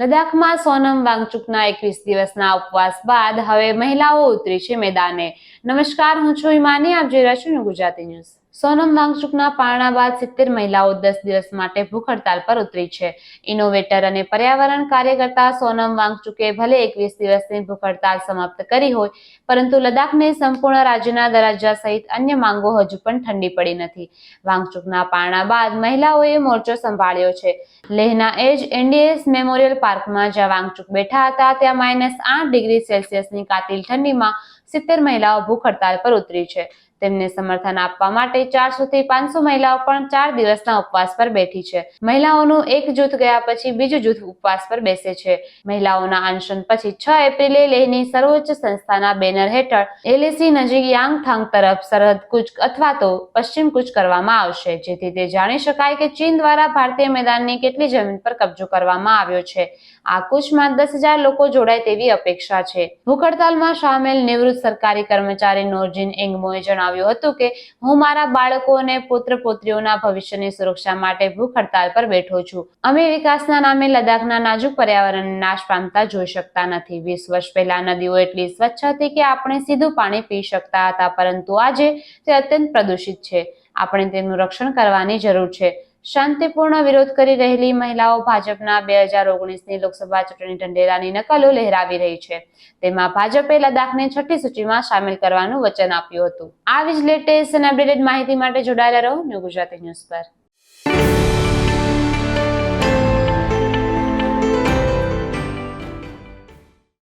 લદ્દાખમાં સોનમ વાંગચુકના એકવીસ દિવસના ઉપવાસ બાદ હવે મહિલાઓ ઉતરી છે મેદાને. નમસ્કાર, હું છું હિમાની. આપ જોઈ રહ્યા છો ગુજરાતી ન્યૂઝ. સોનમ વાંગચુકના પારણા બાદ સિત્તેર મહિલાઓ દસ દિવસ માટે ભૂખ હડતાલ પર ઉતરી છે. ઇનોવેટર અને પર્યાવરણ કાર્યકર્તા સોનમ વાંગચુકે ભલે એકવીસ દિવસની ભૂખ હડતાલ સમાપ્ત કરી હોય, પરંતુ લદ્દાખને સંપૂર્ણ રાજ્યના દરજ્જા સહિત અન્ય માંગો હજુ પણ ઠંડી પડી નથી. વાંગચુકના પારણા બાદ મહિલાઓએ મોરચો સંભાળ્યો છે. લેહના એજ એનડીએસ મેમોરિયલ પાર્કમાં જ્યાં વાંગચુક બેઠા હતા, ત્યાં માઇનસ આઠ ડિગ્રી સેલ્સિયસની કાતિલ ઠંડીમાં સિત્તેર મહિલાઓ ભૂખ હડતાલ પર ઉતરી છે. તેમને સમર્થન આપવા માટે ચારસો થી પાંચસો મહિલાઓ પણ ચાર દિવસના ઉપવાસ પર બેઠી છે. મહિલાઓનું એક જૂથ ગયા પછી બીજું જૂથ ઉપવાસ પર બેસે છે. મહિલાઓના અનશન પછી છ એપ્રિલે લેહની સર્વોચ્ચ સંસ્થાના બેનર હેઠળ એલએસી નજીક યાંગથાંગ તરફ સરહદ કૂચ અથવા તો પશ્ચિમ કૂચ કરવામાં આવશે. જેથી તે જાણી શકાય કે ચીન દ્વારા ભારતીય મેદાનની કેટલી જમીન પર કબજો કરવામાં આવ્યો છે. આ કૂચમાં દસ હજાર લોકો જોડાય તેવી અપેક્ષા છે. ભૂખ હડતાલમાં સામેલ નિવૃત્ત સરકારી કર્મચારી નોરજીન એંગમોએ જણાવ્યું હતું કે હું મારા બાળકો અને પુત્ર પુત્રીઓના ભવિષ્યની સુરક્ષા માટે ભૂખ હડતાલ પર બેઠો છું. અમે વિકાસના નામે લદ્દાખના નાજુક પર્યાવરણ નાશ પામતા જોઈ શકતા નથી. વીસ વર્ષ પહેલા નદીઓ એટલી સ્વચ્છ હતી કે આપણે સીધું પાણી પી શકતા હતા, પરંતુ આજે તે અત્યંત પ્રદૂષિત છે. આપણે તેનું રક્ષણ કરવાની જરૂર છે. શાંતિપૂર્ણ વિરોધ કરી રહેલી મહિલાઓ ભાજપના બે હજાર ઓગણીસની લોકસભા ચૂંટણી ઢંઢેરાની નકલો લહેરાવી રહી છે. તેમાં ભાજપે લદ્દાખને છઠ્ઠી સૂચિમાં સામેલ કરવાનું વચન આપ્યું હતું. આવી જ લેટેસ્ટ અને અપડેટેડ માહિતી માટે જોડાયેલા રહો ન્યૂ ગુજરાતી ન્યૂઝ પર.